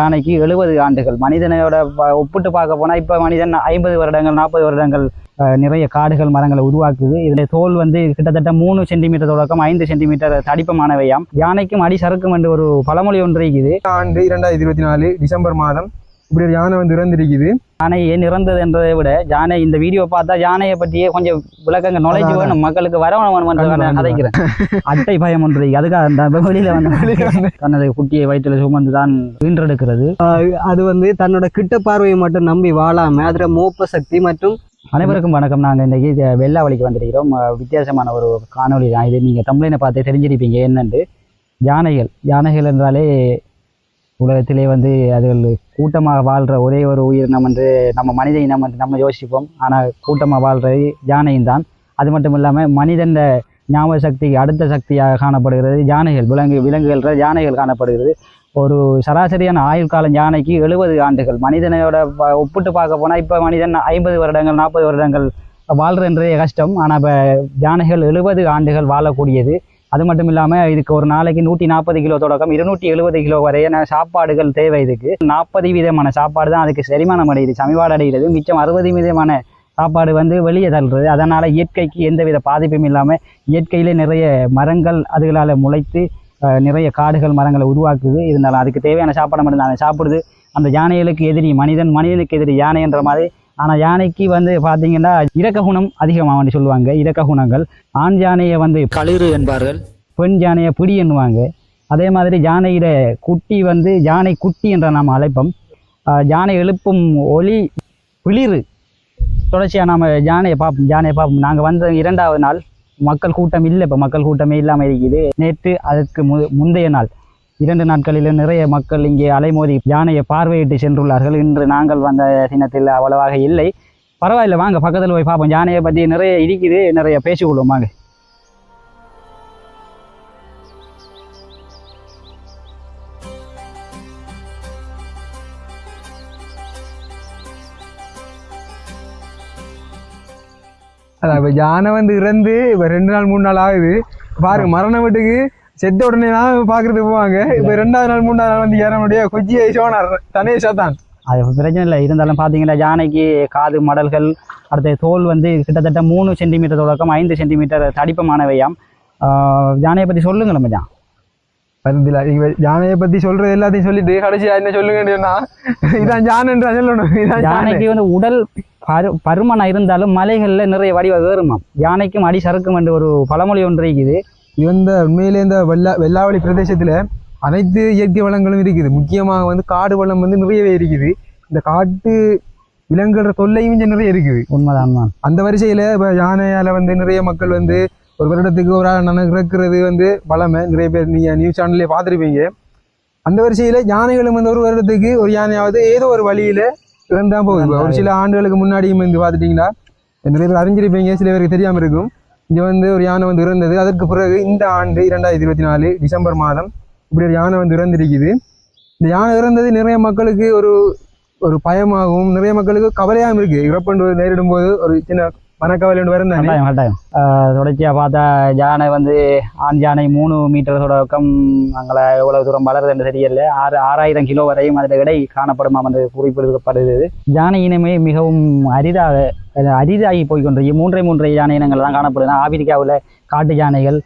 யானைக்கு எழுபது ஆண்டுகள். மனிதனோட ஒப்பிட்டு பார்க்க போனால் இப்போ மனிதன் ஐம்பது வருடங்கள் நாற்பது வருடங்கள் நிறைய காடுகள் மரங்களை உருவாக்குது. இதில் தோல் வந்து கிட்டத்தட்ட மூணு சென்டிமீட்டர் தொடக்கம் ஐந்து சென்டிமீட்டர் தடிப்பமானவையாம் யானைக்கும் அடி சறுக்கும் என்று ஒரு பழமொழி ஒன்று இருக்குது. ஆண்டு இரண்டாயிரத்தி இருபத்தி நாலு டிசம்பர் மாதம் இப்படி ஒரு யானை வந்து இறந்திருக்குது. யானை ஏன் இறந்தது என்றதை விட யானை இந்த வீடியோ பார்த்தா யானையை பற்றியே கொஞ்சம் விளக்கங்க நுழைஞ்சு. வேணும். மக்களுக்கு வரவணும் வேணும் என்று கண்டிப்பா, நான் கதைக்கிறேன். அட்டை பயம் ஒன்று. அதுக்காக அந்த வெளியில வந்து தனது குட்டியை வயிற்றில் சுமந்து தான் வீன்றெடுக்கிறது அது வந்து தன்னோட கிட்ட பார்வையை மட்டும் நம்பி வாழாம அதுல மோப்ப சக்தி மற்றும் அனைவருக்கும் வணக்கம். நாங்கள் இன்றைக்கி வெள்ளாவளிக்கு வந்திருக்கிறோம். வித்தியாசமான ஒரு காணொளி தான் இது. நீங்கள் தமிழினை பார்த்து தெரிஞ்சிருப்பீங்க. என்னண்டு? யானைகள். யானைகள் என்றாலே உலகத்திலே வந்து அதுகள் கூட்டமாக வாழ்கிற ஒரே ஒரு உயிரினம் என்று நம்ம மனித இனம் என்று நம்ம யோசிப்போம். ஆனால் கூட்டமாக வாழ்கிறது யானையும் தான். அது மட்டும் இல்லாமல் மனிதன் ஞாபக சக்திக்கு அடுத்த சக்தியாக காணப்படுகிறது. யானைகள் விலங்கு விலங்குகள் யானைகள் காணப்படுகிறது. ஒரு சராசரியான ஆயுள் காலம் யானைக்கு எழுபது ஆண்டுகள். மனிதனோட ஒப்பிட்டு பார்க்க போனால் இப்போ மனிதன் ஐம்பது வருடங்கள் நாற்பது வருடங்கள் வாழ்கிறன்றதே கஷ்டம். ஆனால் இப்போ யானைகள் எழுபது ஆண்டுகள் வாழக்கூடியது. அது மட்டும் இல்லாமல் இதுக்கு ஒரு நாளைக்கு நூற்றி நாற்பது கிலோ தொடக்கம் இருநூற்றி எழுபது கிலோ வரையான சாப்பாடுகள் தேவை இதுக்கு. நாற்பது விதமான சாப்பாடு தான் அதுக்கு செரிமானம் அடையுது. சமிபாடு அடைகிறது. மிச்சம் அறுபது விதமான சாப்பாடு வந்து வெளியே தள்ளுறது. அதனால் இயற்கைக்கு எந்தவித பாதிப்பும் இல்லாமல் இயற்கையிலே நிறைய மரங்கள் அதுகளால் முளைத்து நிறைய காடுகள் மரங்களை உருவாக்குது. இருந்தாலும் அதுக்கு தேவையான சாப்பாடு மட்டும் தான் சாப்பிடுது. அந்த யானைகளுக்கு எதிரி மனிதன் மனிதனுக்கு எதிரி யானைன்ற மாதிரி ஆனால் யானைக்கு வந்து பார்த்தீங்கன்னா இரக்க குணம் அதிகமாக சொல்லுவாங்க. இரக்க குணங்கள். ஆண் யானையை வந்து களிறு என்பார்கள். பெண் யானையை பிடி எண்ணுவாங்க. அதே மாதிரி யானையிட குட்டி வந்து யானை குட்டி என்ற நாம் அழைப்போம். யானை எழுப்பும் ஒளி பிளிறு தொடர்ச்சியாக நாம் யானையை பார்ப்போம் யானையை பார்ப்போம் நாங்கள் வந்த இரண்டாவது நாள் மக்கள் கூட்டம் இல்லை இப்போ. மக்கள் கூட்டமே இல்லாமல் இருக்குது. நேற்று அதற்கு மு முந்தைய நாள். இரண்டு நாட்களில் நிறைய மக்கள் இங்கே அலைமோதி யானையை பார்வையிட்டு சென்றுள்ளார்கள். இன்று நாங்கள் வந்த சின்னத்தில் அவ்வளவாக இல்லை. பரவாயில்ல வாங்க பக்கத்தில் போய் பார்ப்போம். யானையை பற்றி நிறைய இருக்குது நிறைய பேசிக்கொள்வோம் வாங்க. அதான் இப்போ யானை வந்து இறந்து இப்போ ரெண்டு நாள் மூணு நாள் ஆகுது. பாருங்க மரண வீட்டுக்கு செத்த உடனே தான் பாக்குறதுக்கு போவாங்க. இப்ப ரெண்டாவது நாள் மூணாவது நாள் வந்து யாரனுடைய கொச்சியை சோனார் தான் அது பிரச்சனை இல்லை. இருந்தாலும் பார்த்தீங்கன்னா யானைக்கு காது மடல்கள் அடுத்த தோல் வந்து கிட்டத்தட்ட மூணு சென்டிமீட்டர் தொடக்கம் ஐந்து சென்டிமீட்டர் தடிப்பமானவையாம் யானையை பற்றி சொல்லுங்களேன் மச்சான் வருந்தில இவ யானையை பத்தி சொல்றது எல்லாத்தையும் சொல்லிட்டு கடைசியா என்ன சொல்லுங்கன்னு சொன்னா இதான் யானைன்றா சொல்லணும். யானைக்கு வந்து உடல் பரு பருமனாக இருந்தாலும் மலைகளில் நிறைய வடிவ ஏறுமாம் யானைக்கும் அடி சறுக்கும் என்று ஒரு பழமொழி ஒன்று இருக்குது. இந்த உண்மையிலே இந்த வெள்ளா வெள்ளாவளி பிரதேசத்துல அனைத்து இயற்கை வளங்களும் இருக்குது. முக்கியமாக வந்து காடு வளம் வந்து நிறையவே இருக்குது. இந்த காட்டு விலங்குகள தொல்லையும் இங்க நிறைய இருக்குது. உண்மைதான் தான் அந்த வரிசையில இப்ப யானையால வந்து நிறைய மக்கள் வந்து ஒரு வருடத்துக்கு ஒரு ஆள் இறக்குறது வந்து வளமை. நிறைய பேர் நீங்க நியூஸ் சேனல்லே பார்த்துருப்பீங்க. அந்த வரிசையில யானைகளும் வந்து ஒரு வருடத்துக்கு ஒரு யானையாவது ஏதோ ஒரு வழியில இறந்துதான் போகுது. ஒரு சில ஆண்டுகளுக்கு முன்னாடியும் வந்து பார்த்துட்டீங்கன்னா நிறைய பேர் அறிஞ்சிருப்பீங்க சில பேருக்கு தெரியாம இருக்கும். இங்க வந்து ஒரு யானை வந்து இறந்தது. அதற்கு பிறகு இந்த ஆண்டு இரண்டாயிரத்தி இருபத்தி நாலு டிசம்பர் மாதம் இப்படி ஒரு யானை வந்து இறந்திருக்குது. இந்த யானை இறந்தது நிறைய மக்களுக்கு ஒரு ஒரு பயமாகவும் நிறைய மக்களுக்கு கவலையாகவும் இருக்கு. இறப்பன்று நேரிடும் போது ஒரு சின்ன மனக்கவலை ஒன்று வரும் கட்டாயம் கட்டாயம் தொடர்ச்சியாக பார்த்தா யானை வந்து ஆண் யானை மூணு மீட்டர் தொடக்கம். அங்கே எவ்வளவு தூரம் வளருதுன்னு தெரியல. ஆறு ஆறாயிரம் கிலோ வரையும் அதில் எடை காணப்படுமாம் என்று குறிப்பிடப்படுகிறது யானை இனமே மிகவும் அரிதாக அரிதாகி போய் கொண்டிருக்கு மூன்றை மூன்றை யானை இனங்கள் தான் காணப்படுது ஆப்பிரிக்காவில் காட்டு யானைகள்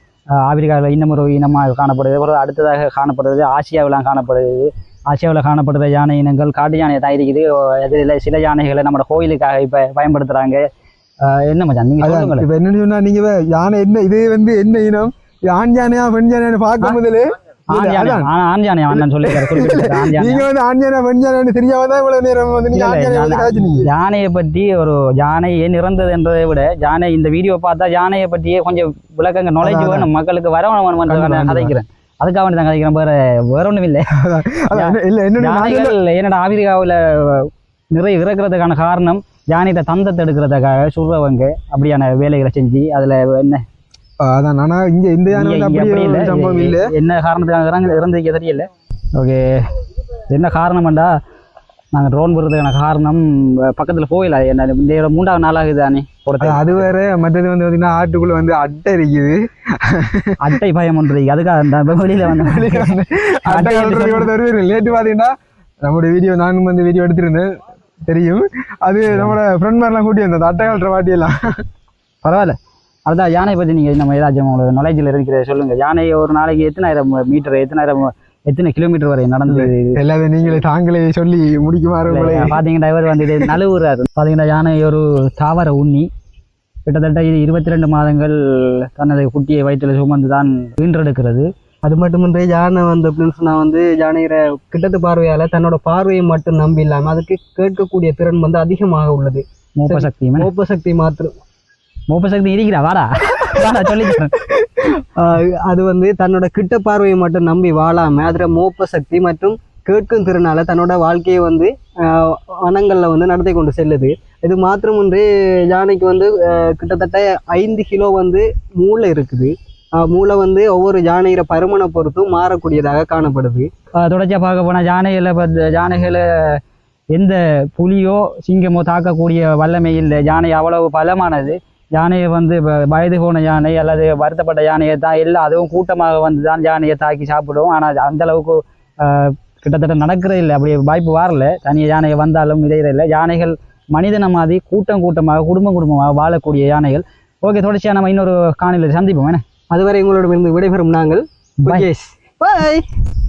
ஆப்பிரிக்காவில் இன்னும் ஒரு இனமாக காணப்படுது அப்புறம் அடுத்ததாக காணப்படுறது ஆசியாவிலாம் காணப்படுது ஆசியாவில் காணப்படுற யானை இனங்கள் காட்டு யானை தான் இருக்குது இதில் சில யானைகளை நம்ம கோயிலுக்காக இப்போ பயன்படுத்துகிறாங்க என்ன மச்சான்? நீங்கள் அதான் சொல்லுங்களேன். இப்ப என்னன்னு சொன்னா நீங்க யானை என்ன இது வந்து என்ன இனம்? ஆண் யானையா பெண் யானையான்னு பார்க்கும் நீங்க நீங்க காய்ச்சினீங்க. யானையை பற்றி ஒரு யானை ஏன் இறந்தது என்றதை விட யானை இந்த வீடியோ பார்த்தா யானையை பற்றியே கொஞ்சம் விளக்கங்க நுழைஞ்சு வேணும் மக்களுக்கு வரவணும் கதைக்கிறேன் அதுக்காக வேண்டி தான் கதைக்கிறேன் வேற வேற ஒன்றும் இல்லை யானைகள் என்னடா ஆப்பிரிக்காவில் நிறைய இறக்குறதுக்கான காரணம் யானையிட்ட தந்தத்தை எடுக்கிறதுக்காக சுடுறவங்க அப்படியான வேலைகளை செஞ்சு அதுல என்ன? அதான். ஆனா இங்க இந்த சம்பவம் இல்ல. என்ன காரணத்துக்காக இறந்து இறந்துக்க தெரியல. ஓகே. என்ன காரணம்டா? நாங்கள் ட்ரோன் போடுறதுக்கான காரணம் பக்கத்தில் போயில என்ன இந்த மூன்றாவது நாளாகுது தானே அது- வேற மற்றது வந்து பாத்தீங்கன்னா ஆட்டுக்குள்ள வந்து அட்டை இருக்குது. அட்டை பயம் ஒன்று. அதுக்காக அந்த வெளியில வந்து அட்டை லேட்டு பாத்தீங்கன்னா நம்மளுடைய வீடியோ நானும் வந்து வீடியோ எடுத்திருந்தேன். தெரியும். அது நம்மளோட ஃப்ரெண்ட் மாதிரிலாம் கூட்டி வந்தோம் அந்த அட்டைகால்ற வாட்டியெல்லாம் பரவாயில்ல. அதுதான் யானை பற்றி நீங்கள் நம்ம ஏதாச்சும் உங்களுக்கு நாலேஜில் இருக்கிற சொல்லுங்கள் யானை ஒரு நாளைக்கு எத்தனாயிரம் மீட்டர் எத்தனாயிரம் எத்தனை கிலோமீட்டர் வரை நடந்து எல்லாத்தையும் நீங்களே தாங்களே சொல்லி முடிக்குமாறு பார்த்தீங்கன்னா இவர் வந்து இது நழுவுறாரு. பார்த்தீங்கன்னா யானை ஒரு தாவர உண்ணி. கிட்டத்தட்ட இது இருபத்தி ரெண்டு மாதங்கள் தனது குட்டியை வயிற்றில் சுமந்து தான் ஈன்றெடுக்கிறது அது மட்டுமின்றி யானை வந்து அப்படின்னு சொன்னா வந்து யானைகிற கிட்டத்து பார்வையால தன்னோட பார்வையை மட்டும் நம்பி இல்லாம அதுக்கு கேட்கக்கூடிய திறன் வந்து அதிகமாக உள்ளது. மோப்ப சக்தி மோப்ப சக்தி மாத்திரம். மோப்ப சக்தி இருக்கிறா? வாடா. அது வந்து தன்னோட கிட்ட பார்வையை மட்டும் நம்பி வாழாம அதுல மோப்ப சக்தி மற்றும் கேட்கும் திறனால தன்னோட வாழ்க்கையை வந்து வனங்கள்ல வந்து நடத்தி கொண்டு செல்லுது. இது மாத்திரமின்றி யானைக்கு வந்து கிட்டத்தட்ட ஐந்து கிலோ வந்து மூளை இருக்குது. மூளை வந்து ஒவ்வொரு யானைகிற பருமனை பொறுத்தும் மாறக்கூடியதாக காணப்படுது. தொடர்ச்சியாக தொடர்ச்சியா பார்க்க போனால் யானைகளை பார்த்து யானைகளை எந்த புலியோ சிங்கமோ தாக்கக்கூடிய வல்லமை இல்லை. யானை அவ்வளவு பலமானது. யானையை வந்து வயது போன யானை அல்லது வருத்தப்பட்ட யானையை தான் இல்லை அதுவும் கூட்டமாக வந்து தான் யானையை தாக்கி சாப்பிடும். ஆனால் அந்த அளவுக்கு கிட்டத்தட்ட நடக்கிறது இல்லை. அப்படி வாய்ப்பு வரல. தனியாக யானையை வந்தாலும் இடையில இல்லை. யானைகள் மனிதனை மாதிரி கூட்டம் கூட்டமாக குடும்பம் குடும்பமாக வாழக்கூடிய யானைகள். ஓகே தொடர்ச்சியாக நம்ம இன்னொரு காணொலியில் சந்திப்போம். என்ன? அதுவரை உங்களிடமிருந்து விடைபெறும் நாங்கள். பாய்